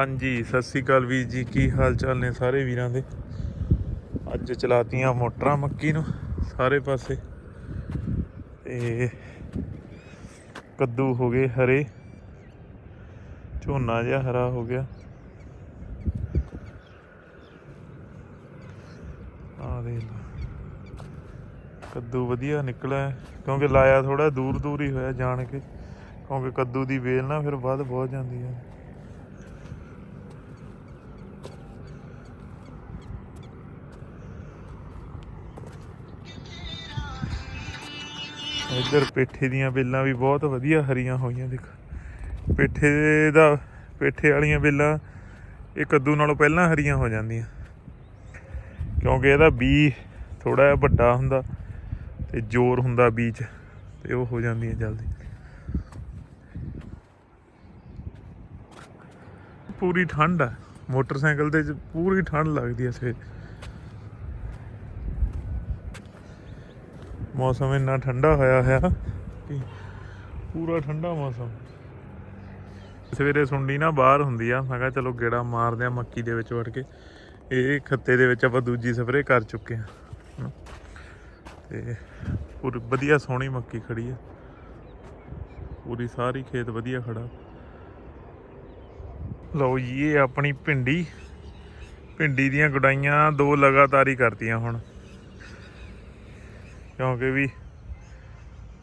ਹਾਂਜੀ, ਸਤਿ ਸ੍ਰੀ ਅਕਾਲ ਵੀਰ ਜੀ। ਕੀ ਹਾਲ ਚਾਲ ਨੇ ਸਾਰੇ ਵੀਰਾਂ ਦੇ? ਅੱਜ ਚਲਾਤੀਆਂ ਮੋਟਰਾਂ ਮੱਕੀ ਨੂੰ ਸਾਰੇ ਪਾਸੇ। ਤੇ ਕੱਦੂ ਹੋ ਗਏ ਹਰੇ। ਝੋਨਾ ਜਿਹਾ ਹਰਾ ਹੋ ਗਿਆ। ਆ ਦੇ ਕੱਦੂ ਵਧੀਆ ਨਿਕਲਿਆ ਕਿਉਂਕਿ ਲਾਇਆ ਥੋੜਾ ਦੂਰ ਦੂਰ ਹੀ ਹੋਇਆ ਜਾਣ ਕੇ। ਕਿਉਂਕਿ ਕੱਦੂ ਦੀ ਵੇਲ ਨਾ ਫਿਰ ਵੱਧ ਬਹੁਤ ਜਾਂਦੀ ਹੈ। ਇੱਧਰ ਪੇਠੇ ਦੀਆਂ ਬੇਲਾਂ ਵੀ ਬਹੁਤ ਵਧੀਆ ਹਰੀਆਂ ਹੋਈਆਂ ਦੇਖ। ਪੇਠੇ ਦਾ, ਪੇਠੇ ਵਾਲੀਆਂ ਬੇਲਾਂ ਇਹ ਕੱਦੂ ਨਾਲੋਂ ਪਹਿਲਾਂ ਹਰੀਆਂ ਹੋ ਜਾਂਦੀਆਂ। ਕਿਉਂਕਿ ਇਹਦਾ ਬੀ ਥੋੜਾ ਜਿਹਾ ਵੱਡਾ ਹੁੰਦਾ ਤੇ ਜ਼ੋਰ ਹੁੰਦਾ ਬੀਜ ਤੇ ਉਹ ਹੋ ਜਾਂਦੀਆਂ ਜਲਦੀ। ਪੂਰੀ ਠੰਡ ਆ। ਮੋਟਰਸਾਈਕਲ ਤੇ ਪੂਰੀ ਠੰਡ ਲੱਗਦੀ ਐ ਸਵੇਰ ਮੌਸਮ ਇੰਨਾ ਠੰਡਾ ਹੋਇਆ ਹੋਇਆ ਕਿ ਪੂਰਾ ਠੰਡਾ ਮੌਸਮ। ਸਵੇਰੇ ਸੁੰਡੀ ਨਾ ਬਾਹਰ ਹੁੰਦੀ ਆ। ਮੈਂ ਕਿਹਾ ਚਲੋ ਗੇੜਾ ਮਾਰਦੇ ਆ ਮੱਕੀ ਦੇ ਵਿੱਚ ਵੜ ਕੇ। ਇਹ ਖੱਤੇ ਦੇ ਵਿੱਚ ਆਪਾਂ ਦੂਜੀ ਸਪਰੇਅ ਕਰ ਚੁੱਕੇ ਆ। ਹਨਾ। ਤੇ ਪੂਰੀ ਵਧੀਆ ਸੋਹਣੀ ਮੱਕੀ ਖੜੀ ਆ। ਪੂਰੀ ਸਾਰੀ ਖੇਤ ਵਧੀਆ ਖੜਾ। ਲਓ ਜੀ, ਇਹ ਆਪਣੀ ਭਿੰਡੀ। ਭਿੰਡੀ ਦੀਆਂ ਗੁਡਾਈਆਂ ਦੋ ਲਗਾਤਾਰ ਹੀ ਕਰਤੀਆਂ ਹੁਣ। ਕਿਉਂਕਿ ਵੀ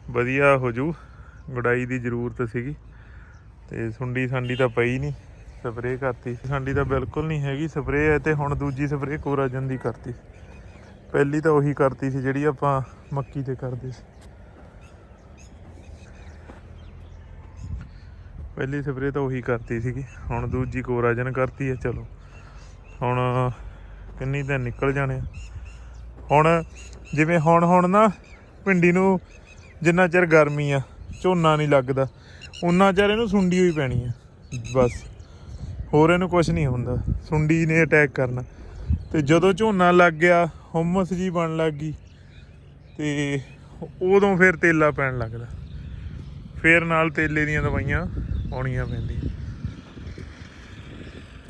ਵਧੀਆ ਹੋ ਜੂ, ਗੁਡਾਈ ਦੀ ਜ਼ਰੂਰਤ ਸੀਗੀ। ਤੇ ਸੁੰਡੀ ਸੰਡੀ ਤਾਂ ਪਈ ਨਹੀਂ ਸਪਰੇਅ ਕਰਤੀ। ਸਾਡੀ ਤਾਂ ਬਿਲਕੁਲ ਨਹੀਂ ਹੈਗੀ ਸਪਰੇਅ ਹੈ ਤੇ ਹੁਣ ਦੂਜੀ ਸਪਰੇਅ ਕੋਰਾਜਨ ਦੀ ਕਰਤੀ। ਪਹਿਲੀ ਤਾਂ ਉਹੀ ਕਰਤੀ ਸੀ ਜਿਹੜੀ ਆਪਾਂ ਮੱਕੀ ਤੇ ਕਰਦੇ ਸੀ। ਪਹਿਲੀ ਸਪਰੇਅ ਤਾਂ ਉਹੀ ਕਰਤੀ ਸੀਗੀ, ਹੁਣ ਦੂਜੀ ਕੋਰਾਜਨ ਕਰਤੀ ਹੈ, ਚਲੋ। ਹੁਣ ਕਿੰਨੀ ਦਿਨ ਨਿਕਲ ਜਾਣੇ ਆ। ਹੁਣ ਜਿਵੇਂ ਹੁਣ ਹੁਣ ਨਾ ਭਿੰਡੀ ਨੂੰ ਜਿੰਨਾ ਚਿਰ ਗਰਮੀ ਆ, ਝੋਨਾ ਨਹੀਂ ਲੱਗਦਾ ਉਨਾ ਚਿਰ ਇਹਨੂੰ ਸੁੰਡੀ ਹੋਈ ਪੈਣੀ ਆ, ਬਸ। ਹੋਰ ਇਹਨੂੰ ਕੁਝ ਨਹੀਂ ਹੁੰਦਾ, ਸੁੰਡੀ ਨੇ ਅਟੈਕ ਕਰਨਾ। ਤੇ ਜਦੋਂ ਝੋਨਾ ਲੱਗ ਗਿਆ ਹੁਮਸ ਜੀ ਬਣ ਲੱਗ ਗਈ, ਤੇ ਉਦੋਂ ਫਿਰ ਤੇਲਾ ਪੈਣ ਲੱਗਦਾ। ਫਿਰ ਨਾਲ ਤੇਲੇ ਦੀਆਂ ਦਵਾਈਆਂ ਆਉਣੀਆਂ ਪੈਂਦੀਆਂ।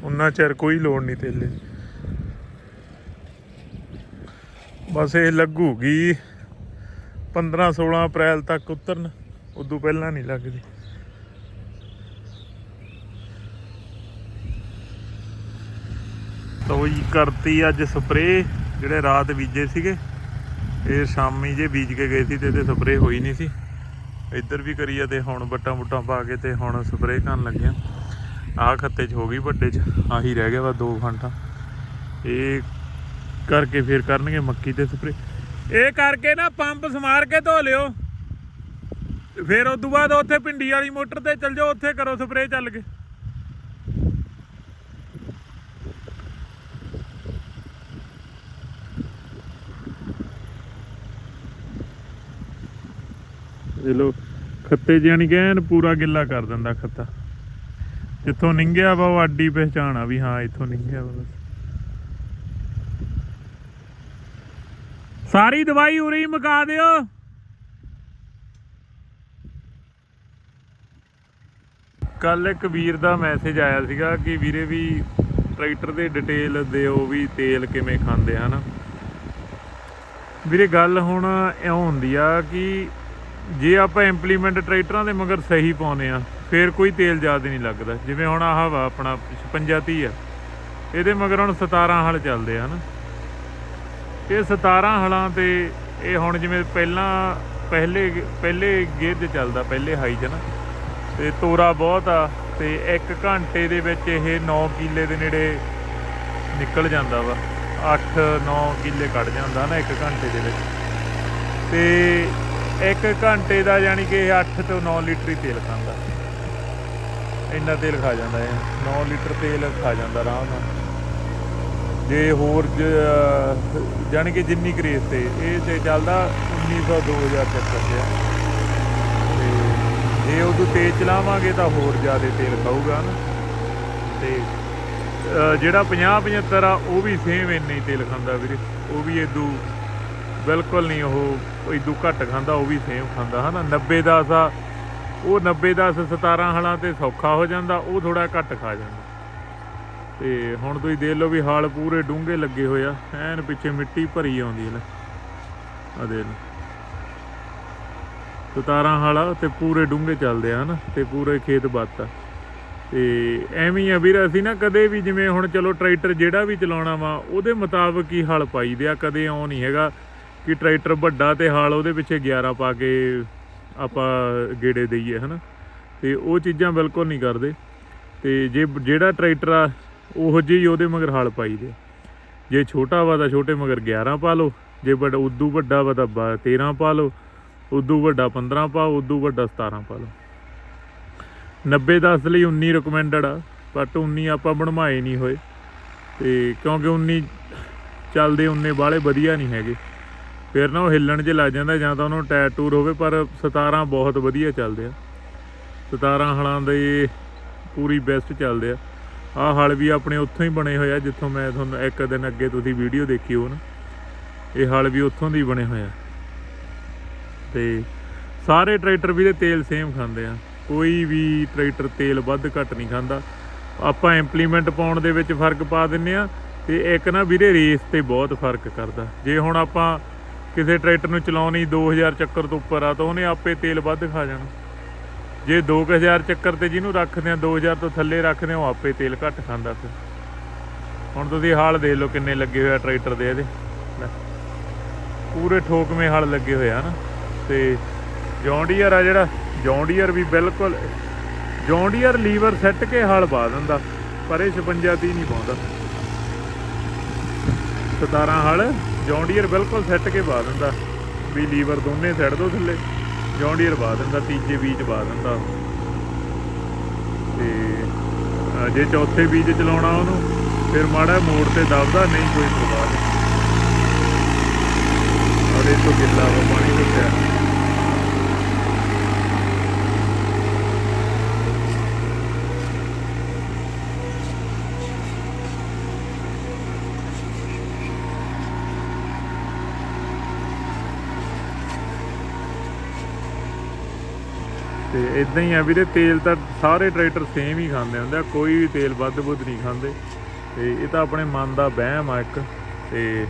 ਉਨਾ ਚਿਰ ਕੋਈ ਲੋੜ ਨਹੀਂ ਤੇਲੇ ਦੀ। ਬਸ ਇਹ ਲੱਗੂਗੀ। 15 16 ਅਪ੍ਰੈਲ ਤੱਕ ਉਤਰਨ, ਉਦੋਂ ਪਹਿਲਾਂ ਨਹੀਂ ਲੱਗਦੀ। ਤੋ ਜੀ, ਕਰਤੀ ਅੱਜ ਸਪਰੇ ਜਿਹੜੇ ਰਾਤ ਬੀਜੇ ਸੀਗੇ, ਇਹ ਸ਼ਾਮੀ ਜੇ ਬੀਜ ਕੇ ਗਏ ਸੀ ਤੇ ਇਹਦੇ ਸਪਰੇ ਹੋਈ ਨਹੀਂ ਸੀ। ਇੱਧਰ ਵੀ ਕਰੀ ਆ ਤੇ ਹੁਣ ਬੱਟਾਂ ਬੁੱਟਾਂ ਪਾ ਕੇ ਤੇ ਹੁਣ ਸਪਰੇ ਕਰਨ ਲੱਗਿਆ। ਆਹ ਖੱਤੇ 'ਚ ਹੋ ਗਈ ਵੱਡੇ 'ਚ, ਆਹੀ ਰਹਿ ਗਿਆ ਵਾ 2 ਘੰਟਾ। ਇਹ ਕਰਕੇ ਫਿਰ ਕਰਨਗੇ ਮੱਕੀ ਤੇ ਸਪਰੇ। ਇਹ ਕਰਕੇ ਨਾ ਪੰਪ ਸਮਾਰ ਕੇ ਧੋ ਲਿਓ। ਤੇ ਫਿਰ ਉਸ ਤੋਂ ਬਾਅਦ ਉੱਥੇ ਪਿੰਡੀ ਵਾਲੀ ਮੋਟਰ ਤੇ ਚੱਲ ਜਾਓ, ਉੱਥੇ ਕਰੋ ਸਪਰੇ ਚੱਲ ਕੇ। ਇਹ ਲੋ, ਖੱਤੇ ਜਿਹਾ ਨਹੀਂ ਕਹਿਣ, ਪੂਰਾ ਗਿੱਲਾ ਕਰ ਦਿੰਦਾ ਖੱਤਾ। ਜਿੱਥੋਂ ਨਿੰਗਿਆ ਵਾ, ਉਹ ਆਡੀ ਪਹਿਚਾਣ ਆ ਵੀ ਹਾਂ, ਇੱਥੋਂ ਨਿੰਗਿਆ ਵਾ ਸਾਰੀ ਦਵਾਈ ਉਰੇ ਹੀ ਮੁਕਾ ਦਿਓ। ਕੱਲ ਇੱਕ ਵੀਰ ਦਾ ਮੈਸੇਜ ਆਇਆ ਸੀਗਾ ਕਿ ਵੀਰੇ ਵੀ ਟਰੈਕਟਰ ਦੇ ਡਿਟੇਲ ਦਿਓ ਵੀ ਤੇਲ ਕਿਵੇਂ ਖਾਂਦੇ ਹਨ। ਵੀਰੇ ਗੱਲ ਹੁਣ ਇਉਂ ਹੁੰਦੀ ਆ ਕਿ ਜੇ ਆਪਾਂ ਇੰਪਲੀਮੈਂਟ ਟਰੈਕਟਰਾਂ ਦੇ ਮਗਰ ਸਹੀ ਪਾਉਨੇ ਆ, ਫਿਰ ਕੋਈ ਤੇਲ ਜ਼ਿਆਦਾ ਨਹੀਂ ਲੱਗਦਾ। ਜਿਵੇਂ ਹੁਣ ਆਹ ਵਾ ਆਪਣਾ 5630 ਆ। ਇਹਦੇ ਮਗਰ ਹੁਣ 17 ਹਲ ਚੱਲਦੇ ਆ ਨਾ ਇਹ 17 ਹਲਾਂ ਤੇ ਇਹ ਹੁਣ ਜਿਵੇਂ ਪਹਿਲਾਂ, ਪਹਿਲੇ ਪਹਿਲੇ ਗੇਅਰ 'ਚ ਚੱਲਦਾ, ਪਹਿਲੇ ਹਾਈ 'ਚ ਨਾ। ਤੇ ਤੋਰਾ ਬਹੁਤ ਆ ਤੇ 1 ਘੰਟੇ ਦੇ ਵਿੱਚ ਇਹ 9 ਕਿੱਲੇ ਦੇ ਨੇੜੇ ਨਿਕਲ ਜਾਂਦਾ ਵਾ। 8-9 ਕਿੱਲੇ ਕੱਢ ਜਾਂਦਾ ਨਾ 1 ਘੰਟੇ ਦੇ ਵਿੱਚ। ਤੇ 1 ਘੰਟੇ ਦਾ ਯਾਨੀ ਕਿ ਇਹ 8 ਤੋਂ 9 ਲੀਟਰ ਹੀ ਤੇਲ ਖਾਂਦਾ। ਇੰਨਾ ਤੇਲ ਖਾ ਜਾਂਦਾ ਇਹ। 9 ਲੀਟਰ ਤੇਲ ਖਾ ਜਾਂਦਾ ਆਰਾਮ ਨਾਲ। ਜੇ ਹੋਰ ਜ- ਜਾਣੀ ਕਿ ਜਿੰਨੀ ਕਰੇਸ ਤੇ, ਇਹ ਤੇ ਚੱਲਦਾ 1900 2000 ਚੱਕਰ ਤੇ ਆ। ਤੇ ਜੇ ਉਦੋਂ ਤੇਜ਼ ਚਲਾਵਾਂਗੇ ਤਾਂ ਹੋਰ ਜ਼ਿਆਦਾ ਤੇਲ ਖਾਊਗਾ ਨਾ। ਤੇ ਜਿਹੜਾ 50 75 ਆ, ਉਹ ਵੀ ਸੇਮ ਇੰਨਾ ਹੀ ਤੇਲ ਖਾਂਦਾ ਵੀਰੇ। ਉਹ ਵੀ ਇਦੂ ਬਿਲਕੁਲ ਨਹੀਂ ਉਹ ਇਦੂ ਘੱਟ ਖਾਂਦਾ, ਉਹ ਵੀ ਸੇਮ ਖਾਂਦਾ, ਹਨਾ? 90 ਆ, ਉਹ 90 10 17 ਹਲਾਂ ਤੇ ਸੌਖਾ ਹੋ ਜਾਂਦਾ, ਉਹ ਥੋੜਾ ਘੱਟ ਖਾ ਜਾਂਦਾ। ਤੇ ਹੁਣ ਤੁਸੀਂ ਦੇਖ ਲਓ ਵੀ ਹਾਲ ਪੂਰੇ ਡੂੰਘੇ ਲੱਗੇ ਹੋਏ ਆ, ਐਨ ਪਿੱਛੇ ਮਿੱਟੀ ਭਰੀ ਆਉਂਦੀ ਹੈ ਲੈ। ਆ ਦੇਖ ਲਓ। 17 ਹਾਲਾ ਤੇ ਪੂਰੇ ਡੂੰਘੇ ਚੱਲਦੇ ਆ ਹਨਾ, ਤੇ ਪੂਰੇ ਖੇਤ ਬੱਤ ਆ। ਤੇ ਐਵੇਂ ਆ ਵੀਰ, ਅਸੀਂ ਨਾ ਕਦੇ ਵੀ ਜਿਵੇਂ ਹੁਣ ਚਲੋ ਟਰੈਕਟਰ ਜਿਹੜਾ ਵੀ ਚਲਾਉਣਾ ਵਾ, ਉਹਦੇ ਮੁਤਾਬਕ ਹੀ ਹਲ ਪਾਈਦੇ ਆ, ਕਦੇ ਆਉ ਨਹੀਂ ਹੈਗਾ ਕਿ ਟਰੈਕਟਰ ਵੱਡਾ ਤੇ ਹਾਲ ਉਹਦੇ ਪਿੱਛੇ 11 ਪਾ ਕੇ ਆਪਾਂ ਗੇੜੇ ਦਈਏ, ਹਨਾ। ਤੇ ਉਹ ਚੀਜ਼ਾਂ ਬਿਲਕੁਲ ਨਹੀਂ ਕਰਦੇ। ਤੇ ਜੇ ਜਿਹੜਾ ਟਰੈਕਟਰ ਆ ਉਹੋ ਜਿਹੀ ਉਹਦੇ ਮਗਰ ਹਲ ਪਾਈ ਦੇ। ਜੇ ਛੋਟਾ ਵਾ ਤਾਂ ਛੋਟੇ ਮਗਰ 11 ਪਾ ਲਓ, ਜੇ ਵੱਡਾ ਉਦੋਂ ਵੱਡਾ ਵਾ ਤਾਂ ਬਾ- 13 ਪਾ ਲਓ, ਉਦੋਂ ਵੱਡਾ 15 ਪਾਓ ਉਦੋਂ ਵੱਡਾ 17 ਪਾ ਲਓ। 90 10 ਲਈ 19 ਰეკਮੈਂਡਡ ਆ ਬਟ 19 ਆਪਾਂ ਬਣਵਾਏ ਨਹੀਂ ਹੋਏ। ਤੇ ਕਿਉਂਕਿ 19 ਚੱਲਦੇ ਉਨੇ ਬਾਹਲੇ ਵਧੀਆ ਨਹੀਂ ਹੈਗੇ। ਫਿਰ ਨਾ ਉਹ ਹਿੱਲਣ 'ਚ ਲੱਗ ਜਾਂਦਾ, ਜਾਂ ਤਾਂ ਉਹਨੂੰ ਟਾਇਰ ਟੂਰ ਹੋਵੇ ਪਰ 17 ਬਹੁਤ ਵਧੀਆ ਚੱਲਦੇ ਆ। 17 ਹਲਾਂ ਦੇ ਪੂਰੀ ਬੈਸਟ ਚੱਲਦੇ ਆ। ਆਹ ਹਲ ਵੀ ਆਪਣੇ ਉੱਥੋਂ ਹੀ ਬਣੇ ਹੋਏ ਆ, ਜਿੱਥੋਂ ਮੈਂ ਤੁਹਾਨੂੰ ਇੱਕ ਦਿਨ ਅੱਗੇ ਤੁਸੀਂ ਵੀਡੀਓ ਦੇਖੀ ਹੋ ਨਾ। ਇਹ ਹਲ ਵੀ ਉੱਥੋਂ ਦੀ ਬਣੇ ਹੋਏ ਆ। ਤੇ ਸਾਰੇ ਟਰੈਕਟਰ ਵੀ ਦੇ ਤੇਲ ਸੇਮ ਖਾਂਦੇ ਆ। ਕੋਈ ਵੀ ਟਰੈਕਟਰ ਤੇਲ ਵੱਧ ਘੱਟ ਨਹੀਂ ਖਾਂਦਾ। ਆਪਾਂ ਇੰਪਲੀਮੈਂਟ ਪਾਉਣ ਦੇ ਵਿੱਚ ਫ਼ਰਕ ਪਾ ਦਿੰਨੇ ਆ ਤੇ ਇੱਕ ਨਾ ਵੀਰੇ ਰੇਸ ਤੇ ਬਹੁਤ ਫ਼ਰਕ ਕਰਦਾ। ਜੇ ਹੁਣ ਆਪਾਂ ਕਿਸੇ ਟਰੈਕਟਰ ਨੂੰ ਚਲਾਉਣੀ 2000 ਚੱਕਰ ਤੋਂ ਉੱਪਰ ਆ ਤਾਂ ਉਹਨੇ ਆਪੇ ਤੇਲ ਵੱਧ ਖਾ ਜਾਣਾ। ਜੇ 2000 ਚੱਕਰ ਤੇ ਜਿਹਨੂੰ ਰੱਖਦੇ ਆ 2000 ਤੋਂ ਥੱਲੇ ਰੱਖਦੇ ਆ ਆਪੇ ਤੇਲ ਘੱਟ ਖਾਂਦਾ ਫਿਰ। ਹੁਣ ਤੁਸੀਂ ਹਾਲ ਦੇਖ ਲਓ ਕਿੰਨੇ ਲੱਗੇ ਹੋਏ ਆ ਟਰੈਕਟਰ ਦੇ ਇਹਦੇ। ਪੂਰੇ ਠੋਕਵੇਂ ਹਲ ਲੱਗੇ ਹੋਏ ਆ ਨਾ। ਤੇ ਜੌਂਡੀਅਰ ਆ ਜਿਹੜਾ ਜੌਂਡੀਅਰ ਵੀ ਬਿਲਕੁਲ ਜੌਂਡੀਅਰ ਲੀਵਰ ਸੈੱਟ ਕੇ ਹਲ ਪਾ ਦਿੰਦਾ, ਪਰ ਇਹ 56 30 ਨਹੀਂ ਪਾਉਂਦਾ। 17 ਹਲ ਜੌਂਡੀਅਰ ਬਿਲਕੁਲ ਸੈੱਟ ਕੇ ਪਾ ਦਿੰਦਾ, ਵੀ ਲੀਵਰ ਦੋਨੇ ਸੈੱਟ ਦੋ ਥੱਲੇ। ਜੌਂਡੀਅਰ ਪਾ ਦਿੰਦਾ, ਤੀਜੇ ਬੀਜ ਪਾ ਦਿੰਦਾ। ਤੇ ਜੇ ਚੌਥੇ ਬੀਜ ਚਲਾਉਣਾ ਉਹਨੂੰ, ਫਿਰ ਮਾੜਾ ਮੋੜ ਤੇ ਦਬਦਾ, ਨਹੀਂ ਕੋਈ ਪ੍ਰਵਾਹ ਨਹੀਂ ਔਰ ਇਹ ਤੋਂ ਗਿੱਲਾ ਵਾ ਪਾਣੀ ਦਿੱਤਾ ਤੇ ਇਦਾਂ ਹੀ ਆ ਵੀਰੇ ਤੇਲ ਤਾਂ ਸਾਰੇ ਟਰੈਕਟਰ ਸੇਮ ਹੀ ਖਾਂਦੇ ਹੁੰਦੇ ਆ ਕੋਈ ਵੀ ਤੇਲ ਵੱਧ ਬੁੱਧ ਨਹੀਂ ਖਾਂਦੇ। ਤੇ ਇਹ ਤਾਂ ਆਪਣੇ ਮਨ ਦਾ ਵਹਿਮ ਆ ਇੱਕ ਤੇ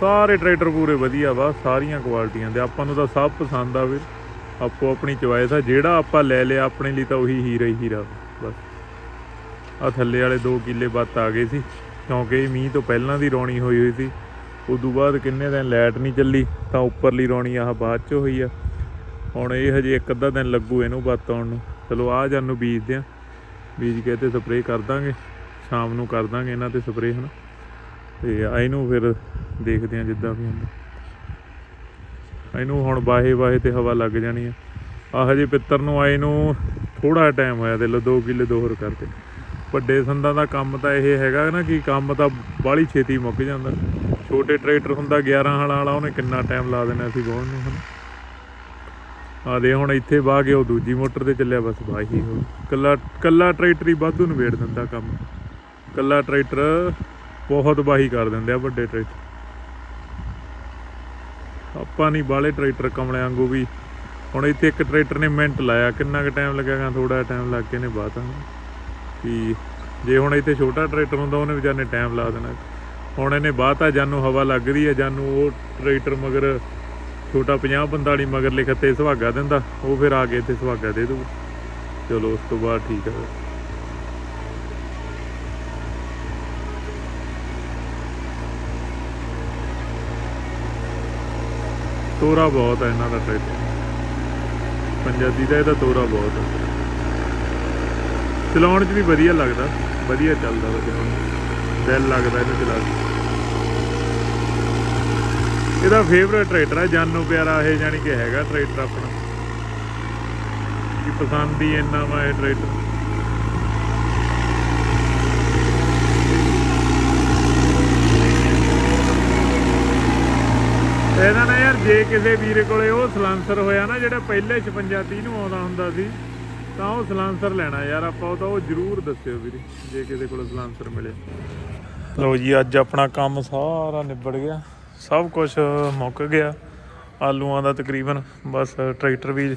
ਸਾਰੇ ਟਰੈਕਟਰ ਪੂਰੇ ਵਧੀਆ ਵਾ ਸਾਰੀਆਂ ਕੁਆਲਿਟੀਆਂ ਦੇ। ਆਪਾਂ ਨੂੰ ਤਾਂ ਸਭ ਪਸੰਦ ਆ ਵੀਰ। ਆਪੋ ਆਪਣੀ ਚੁਆਇਸ ਆ ਜਿਹੜਾ ਆਪਾਂ ਲੈ ਲਿਆ ਆਪਣੇ ਲਈ ਤਾਂ ਉਹੀ ਹੀਰਾ ਹੀ ਹੀਰਾ ਵਾ, ਬਸ। ਆ ਥੱਲੇ ਵਾਲੇ 2 ਕਿੱਲੇ ਬੱਤ ਆ ਗਏ ਸੀ ਕਿਉਂਕਿ ਮੀਂਹ ਤੋਂ ਪਹਿਲਾਂ ਦੀ ਰੌਣੀ ਹੋਈ ਹੋਈ ਸੀ। ਉਦੋਂ ਬਾਅਦ ਕਿੰਨੇ ਦਿਨ ਲਾਈਟ ਨਹੀਂ ਚੱਲੀ ਤਾਂ ਉੱਪਰਲੀ ਰੌਣੀ ਆਹ ਬਾਅਦ ਚ ਹੋਈ ਆ। ਹੁਣ ਇਹ ਹਜੇ ਇੱਕ ਅੱਧਾ ਦਿਨ ਲੱਗੂ ਇਹਨੂੰ ਬੱਤ ਆਉਣ ਨੂੰ। ਚਲੋ ਆ ਜਾਨ ਨੂੰ ਬੀਜਦੇ ਆ ਬੀਜ ਕੇ ਤੇ ਸਪਰੇਅ ਕਰ ਦਾਂਗੇ। ਸ਼ਾਮ ਨੂੰ ਕਰ ਦਾਂਗੇ ਇਹਨਾਂ ਤੇ ਸਪਰੇਅ, ਹਨਾ। ਤੇ ਆ ਇਹਨੂੰ ਫਿਰ ਦੇਖਦੇ ਆ ਜਿੱਦਾਂ ਵੀ ਹੁੰਦਾ। ਇਹਨੂੰ ਹੁਣ ਬਾਹੇ ਬਾਹੇ ਤੇ ਹਵਾ ਲੱਗ ਜਾਣੀ ਆ। ਆ ਹਜੇ ਪਿੱਤਰ ਨੂੰ ਆਏ ਨੂੰ ਥੋੜਾ ਟਾਈਮ ਹੋਇਆ ਤੇ ਲੋ 2 ਕਿੱਲੇ ਦੋ ਹੋਰ ਕਰਦੇ। ਵੱਡੇ ਸੰਦਾਂ ਦਾ ਕੰਮ ਤਾਂ ਇਹ ਹੈਗਾ ਨਾ ਕਿ ਕੰਮ ਤਾਂ ਬਾਹਲੀ ਛੇਤੀ ਮੁੱਕ ਜਾਂਦਾ। ਛੋਟੇ ਟਰੈਕਟਰ ਹੁੰਦਾ 11 ਹਾਲਾਂ ਵਾਲਾ, ਉਹਨੇ ਕਿੰਨਾ ਟਾਈਮ ਲਾ ਦੇਣਾ ਸੀ ਵਾਹੁਣ ਨੂੰ, ਹਨਾ। ਆ ਦੇ ਹੁਣ ਇੱਥੇ ਵਾਹ ਕੇ ਉਹ ਦੂਜੀ ਮੋਟਰ ਤੇ ਚੱਲਿਆ, ਬਸ ਵਾਹੀ ਹੋ। ਕੱਲਾ ਕੱਲਾ ਟਰੈਕਟਰ ਹੀ ਵਾਧੂ ਨਵੇੜ ਦਿੰਦਾ ਕੰਮ। ਕੱਲਾ ਟਰੈਕਟਰ ਬਹੁਤ ਵਾਹੀ ਕਰ ਦਿੰਦੇ ਆ ਵੱਡੇ ਟਰੈਕਟਰ। ਆਪਾਂ ਨਹੀਂ ਬਾਲੇ ਟਰੈਕਟਰ ਕਮਲੇ ਵਾਂਗੂ ਵੀ। ਹੁਣ ਇੱਥੇ ਇੱਕ ਟਰੈਕਟਰ ਨੇ ਮਿੰਟ ਲਾਇਆ, ਕਿੰਨਾ ਕੁ ਟਾਈਮ ਲੱਗੇਗਾ ਥੋੜਾ ਟਾਈਮ ਲੱਗ ਕੇ ਨੇ ਬਾਤਾਂ। ਕਿ ਜੇ ਹੁਣ ਇੱਥੇ ਛੋਟਾ ਟਰੈਕਟਰ ਹੁੰਦਾ, ਉਹਨੇ ਵਿਚਾਰ ਨੇ ਟਾਈਮ ਲਾ ਦੇਣਾ। ਹੁਣ ਇਹਨੇ ਬਾਤਾ, ਜਾਨੂੰ ਹਵਾ ਲੱਗਦੀ ਹੈ ਜਾਨੂੰ ਉਹ ਟਰੈਕਟਰ ਮਗਰ ਛੋਟਾ 50 ਬੰਦਾ ਵਾਲੀ ਮਗਰ ਲਿਖਤੇ ਸੁਹਾਗਾ ਦਿੰਦਾ, ਉਹ ਫਿਰ ਆ ਕੇ ਇੱਥੇ ਸੁਹਾਗਾ ਦੇ ਦੂ ਚਲੋ, ਉਸ ਤੋਂ ਬਾਅਦ ਠੀਕ ਹੈ ਤੋਰਾ ਬਹੁਤ ਹੈ ਇਹਨਾਂ ਦਾ ਟਰੈਕਟਰ ਪੰਜਾਬੀ ਦਾ ਇਹਦਾ ਤੋਰਾ ਬਹੁਤ ਹੈ ਚਲਾਉਣ 'ਚ ਵੀ ਵਧੀਆ ਲੱਗਦਾ, ਵਧੀਆ ਚੱਲਦਾ ਵਾ ਚਲਾਉਣ। 'ਚ। ਦਿਲ ਲੱਗਦਾ ਇਹਨੂੰ ਚਲਾ ਕੇ। ਇਹਦਾ ਫੇਵਰੇਟ ਟਰੈਕਟਰ ਹੈ ਜਾਨੂ ਪਿਆਰਾ ਇਹ ਜਾਨੀ ਕਿ ਹੈਗਾ ਟਰੈਕਟਰ ਆਪਣਾ। ਕੀ ਪਸੰਦ ਹੀ ਇੰਨਾ ਵਾ ਇਹ ਟਰੈਕਟਰ ਇਹਦਾ ਨਾ ਯਾਰ ਜੇ ਕਿਸੇ ਵੀਰੇ ਕੋਲੇ ਉਹ ਸਲਾਂਸਰ ਹੋਇਆ ਨਾ, ਜਿਹੜਾ ਪਹਿਲੇ 56 30 ਨੂੰ ਆਉਂਦਾ ਹੁੰਦਾ ਸੀ, ਤਾਂ ਉਹ ਸਲਾਂਸਰ ਲੈਣਾ ਯਾਰ ਆਪਾਂ, ਉਹ ਤਾਂ ਉਹ ਜ਼ਰੂਰ ਦੱਸਿਓ ਵੀਰੇ, ਜੇ ਕਿਸੇ ਕੋਲ ਸਲਾਂਸਰ ਮਿਲੇ ਲਓ ਜੀ, ਅੱਜ ਆਪਣਾ ਕੰਮ ਸਾਰਾ ਨਿਬੜ ਗਿਆ। ਸਭ ਕੁਝ ਮੁੱਕ ਗਿਆ। ਆਲੂਆਂ ਦਾ ਤਕਰੀਬਨ ਬਸ ਟਰੈਕਟਰ ਵੀ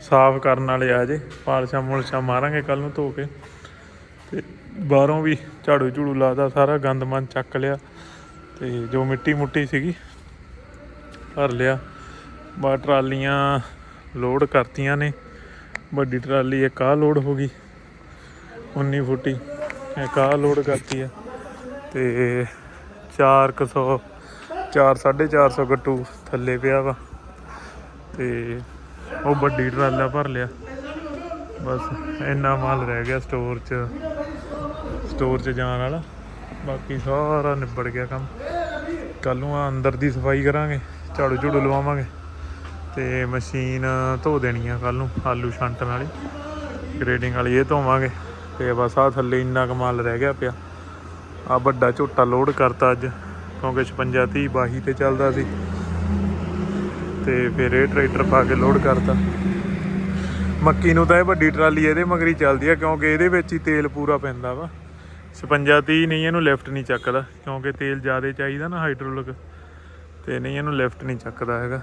ਸਾਫ਼ ਕਰਨ ਵਾਲੇ ਆ ਜੇ ਪਾਲਸ਼ਾਂ ਮੁਲਸ਼ਾਂ ਮਾਰਾਂਗੇ ਕੱਲ ਨੂੰ ਧੋ ਕੇ। ਤੇ ਬਾਹਰੋਂ ਵੀ ਝਾੜੂ ਝੂੜੂ ਲਾਦਾ ਸਾਰਾ ਗੰਦ ਮਨ ਚੱਕ ਲਿਆ। ਤੇ ਜੋ ਮਿੱਟੀ ਮੁੱਟੀ ਸੀਗੀ, ਭਰ ਲਿਆ। ਬਾ ਟਰਾਲੀਆਂ ਲੋਡ ਕਰਤੀਆਂ ਨੇ। ਵੱਡੀ ਟਰਾਲੀ ਇੱਕ ਆਹ ਲੋਡ ਹੋ ਗਈ। 19 ਫੁੱਟੀ ਇੱਕ ਆਹ ਲੋਡ ਕਰਤੀ ਆ। ਤੇ 400 4 450 ਗੱਟੂ ਥੱਲੇ ਪਿਆ ਵਾ। ਤੇ ਉਹ ਵੱਡੀ ਟਰਾਲਾ ਭਰ ਲਿਆ। ਬਸ ਇੰਨਾ ਮਾਲ ਰਹਿ ਗਿਆ ਸਟੋਰ 'ਚ ਸਟੋਰ 'ਚ ਜਾਣ ਵਾਲਾ। ਬਾਕੀ ਸਾਰਾ ਨਿਬੜ ਗਿਆ ਕੰਮ। ਕੱਲ ਨੂੰ ਆ ਅੰਦਰ ਦੀ ਸਫ਼ਾਈ ਕਰਾਂਗੇ, ਝਾੜੂ ਝੂੜੂ ਲਵਾਵਾਂਗੇ। ਤੇ ਮਸ਼ੀਨ ਧੋ ਦੇਣੀ ਆ ਕੱਲ ਨੂੰ, ਆਲੂ ਛਾਂਟਣ ਵਾਲੀ। ਗ੍ਰੇਡਿੰਗ ਵਾਲੀ ਇਹ ਧੋਵਾਂਗੇ। ਤੇ ਬਸ ਆ ਥੱਲੇ ਇੰਨਾ ਕਮਾਲ ਰਹਿ ਗਿਆ ਪਿਆ। ਆ ਵੱਡਾ ਝੋਟਾ ਲੋਡ ਕਰਤਾ ਅੱਜ। ਕਿਉਂਕਿ 56 30 ਬਾਹੀ ਤੇ ਚੱਲਦਾ ਸੀ। ਤੇ ਫਿਰ ਇਹ ਟਰੈਕਟਰ ਪਾ ਕੇ ਲੋਡ ਕਰਤਾ। ਮੱਕੀ ਨੂੰ ਤਾਂ ਇਹ ਵੱਡੀ ਟਰਾਲੀ ਇਹਦੇ ਮਗਰੀ ਚੱਲਦੀ ਆ, ਕਿਉਂਕਿ ਇਹਦੇ ਵਿੱਚ ਹੀ ਤੇਲ ਪੂਰਾ ਪੈਂਦਾ ਵਾ। 56 30 ਨਹੀਂ, ਇਹਨੂੰ ਲੈਫਟ ਨਹੀਂ ਚੱਕਦਾ, ਕਿਉਂਕਿ ਤੇਲ ਜ਼ਿਆਦਾ ਚਾਹੀਦਾ ਨਾ ਹਾਈਡਰੋਲਿਕ ਤੇ ਨਹੀਂ, ਇਹਨੂੰ ਲੈਫਟ ਨਹੀਂ ਚੱਕਦਾ ਹੈਗਾ।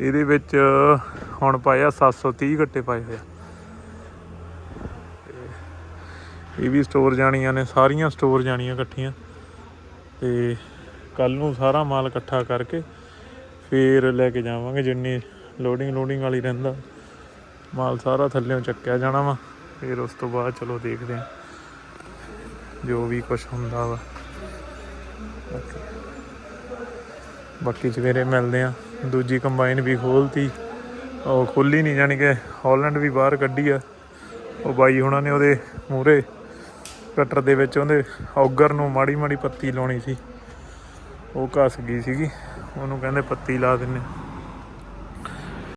ਇਹਦੇ ਵਿੱਚ ਹੁਣ ਪਾਇਆ 730 ਗੱਟੇ ਪਾਏ ਹੋਏ ਆ। ਤੇ ਇਹ ਵੀ ਸਟੋਰ ਜਾਣੀਆਂ ਨੇ, ਸਾਰੀਆਂ ਸਟੋਰ ਜਾਣੀਆਂ ਇਕੱਠੀਆਂ। ਤੇ ਕੱਲ ਨੂੰ ਸਾਰਾ ਮਾਲ ਇਕੱਠਾ ਕਰਕੇ ਫੇਰ ਲੈ ਕੇ ਜਾਵਾਂਗੇ ਜਿੰਨੀ ਲੋਡਿੰਗ ਲੋਡਿੰਗ ਵਾਲੀ ਰਹਿੰਦਾ। ਮਾਲ ਸਾਰਾ ਥੱਲੇੋਂ ਚੱਕਿਆ ਜਾਣਾ ਵਾ, ਫਿਰ ਉਸ ਤੋਂ ਬਾਅਦ ਚਲੋ ਦੇਖਦੇ ਹਾਂ ਜੋ ਵੀ ਕੁਝ ਹੁੰਦਾ ਵਾ। ਬਾਕੀ- ਸਵੇਰੇ ਮਿਲਦੇ ਆ ਦੂਜੀ ਕੰਬਾਈਨ ਵੀ ਖੋਲਤੀ। ਉਹ ਖੋਲੀ ਨਹੀਂ ਜਾਣੀ ਕਿ ਹਾਲੈਂਡ ਵੀ ਬਾਹਰ ਕੱਢੀ ਆ। ਉਹ ਬਾਈ ਹੁਣਾਂ ਨੇ ਉਹਦੇ ਮੂਰੇ ਕਟਰ ਦੇ ਵਿੱਚ ਉਹਦੇ ਔਗਰ ਨੂੰ ਮਾੜੀ ਮਾੜੀ ਪੱਤੀ ਲਾਉਣੀ ਸੀ। ਉਹ ਘਸ ਗਈ ਸੀਗੀ। ਉਹਨੂੰ ਕਹਿੰਦੇ ਪੱਤੀ ਲਾ ਦਿੰਨੇ